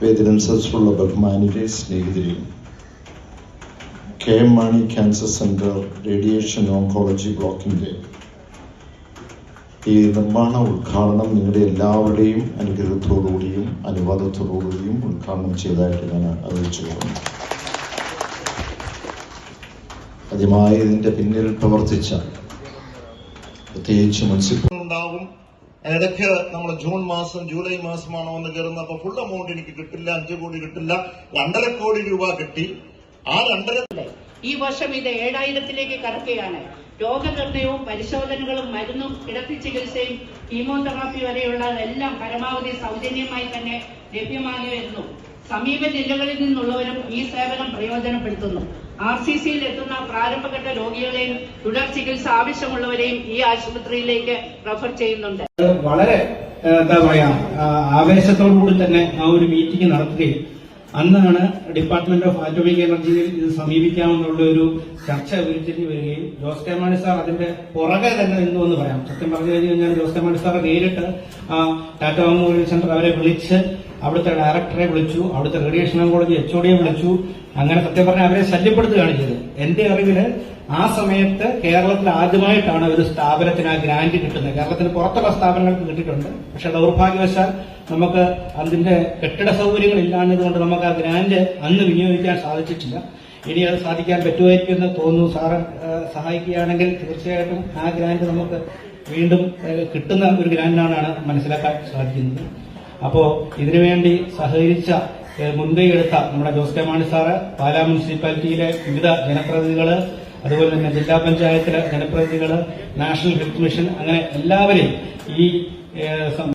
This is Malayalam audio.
വേദിനനുസരിച്ചുള്ള ബഹുമാനിരെ സ്നേഹിതരെയും K M Mani cancer centre radiation oncology ബ്ലോക്കിന്റെ ഈ നിർമ്മാണ ഉദ്ഘാടനം നിങ്ങളുടെ എല്ലാവരുടെയും അനുഗ്രഹത്തോടുകൂടിയും അനുവാദത്തോടുകൂടിയും ഉദ്ഘാടനം ചെയ്തതായിട്ട് ഞാൻ അറിയിച്ചു പറഞ്ഞു ആദ്യമായി ഇതിന്റെ പിന്നിൽ പ്രവർത്തിച്ച പ്രത്യേകിച്ച് മുനിസിപ്പൽ ഉണ്ടാവും ഇടയ്ക്ക് നമ്മൾ ജൂൺ മാസം ജൂലൈ മാസമാണോ എന്ന് കയറുന്നത്. അപ്പൊ ഫുൾ എമൗണ്ട് എനിക്ക് കിട്ടില്ല അഞ്ചു കോടി കിട്ടില്ല രണ്ടര കോടി രൂപ കിട്ടി. ആ രണ്ടര ഈ വർഷം ഇത് ഏഴായിരത്തിലേക്ക് കടക്കുകയാണ്. രോഗനിർണയവും പരിശോധനകളും മരുന്നും കിടത്തി ചികിത്സയും കീമോതെറാപ്പി വരെയുള്ളതെല്ലാം പരമാവധി സൗജന്യമായി തന്നെ ലഭ്യമാകി വരുന്നു സമീപ ജില്ലകളിൽ നിന്നുള്ളവരും ഈ സേവനം പ്രയോജനപ്പെടുത്തുന്നു. ആർ സി സിയിൽ എത്തുന്ന പ്രാരംഭഘട്ട രോഗികളെയും തുടർ ചികിത്സ ആവശ്യമുള്ളവരെയും ഈ ആശുപത്രിയിലേക്ക് റഫർ ചെയ്യുന്നുണ്ട്. വളരെ എന്താ പറയാ ആവേശത്തോടുകൂടി തന്നെ ആ ഒരു മീറ്റിംഗ് നടത്തുകയും അന്നാണ് ഡിപ്പാർട്ട്മെന്റ് ഓഫ് ആറ്റോമിക് എനർജിയിൽ ഇത് സമീപിക്കാമെന്നുള്ള ഒരു ചർച്ച ഉരുത്തിരിഞ്ഞു വരികയും ജോസ് കെ മാണി സാർ അതിന്റെ പുറകെ തന്നെ നിന്നു എന്ന് പറയാം. സത്യം പറഞ്ഞു കഴിഞ്ഞു കഴിഞ്ഞാൽ ജോസ് കെ മാണി സാർ നേരിട്ട് ടാറ്റ മെമ്മോറിയൽ സെന്റർ അവരെ വിളിച്ച് അവിടുത്തെ ഡയറക്ടറെ വിളിച്ചു അവിടുത്തെ റേഡിയേഷൻ ഓങ്കോളജി എച്ച് ഒ ഡിയെ വിളിച്ചു. അങ്ങനെ സത്യം പറഞ്ഞാൽ അവരെ ശല്യപ്പെടുത്തുകയാണ് ചെയ്തത്. എന്റെ അറിവിൽ ആ സമയത്ത് കേരളത്തിൽ ആദ്യമായിട്ടാണ് ഒരു സ്ഥാപനത്തിന് ആ ഗ്രാന്റ് കിട്ടുന്നത്. കേരളത്തിന് പുറത്തുള്ള സ്ഥാപനങ്ങൾക്ക് കിട്ടിയിട്ടുണ്ട്. പക്ഷെ ദൗർഭാഗ്യവശാൽ നമുക്ക് അതിന്റെ കെട്ടിട സൗകര്യങ്ങൾ ഇല്ലാന്നതുകൊണ്ട് നമുക്ക് ആ ഗ്രാന്റ് അന്ന് വിനിയോഗിക്കാൻ സാധിച്ചിട്ടില്ല. ഇനി അത് സാധിക്കാൻ പറ്റുമായിരിക്കും എന്ന് തോന്നുന്നു. സാറ് സഹായിക്കുകയാണെങ്കിൽ തീർച്ചയായിട്ടും ആ ഗ്രാന്റ് നമുക്ക് വീണ്ടും കിട്ടുന്ന ഒരു ഗ്രാന്റാണ് മനസ്സിലാക്കാൻ സാധിക്കുന്നത്. അപ്പോ ഇതിനുവേണ്ടി സഹകരിച്ച മുൻകൈ എടുത്ത നമ്മുടെ ജോസ് കെ മാണി സാറ് പാലാ മുനിസിപ്പാലിറ്റിയിലെ വിവിധ ജനപ്രതിനിധികൾ അതുപോലെ തന്നെ ജില്ലാ പഞ്ചായത്തിലെ ജനപ്രതിനിധികൾ നാഷണൽ ഹെൽത്ത് മിഷൻ അങ്ങനെ എല്ലാവരെയും ഈ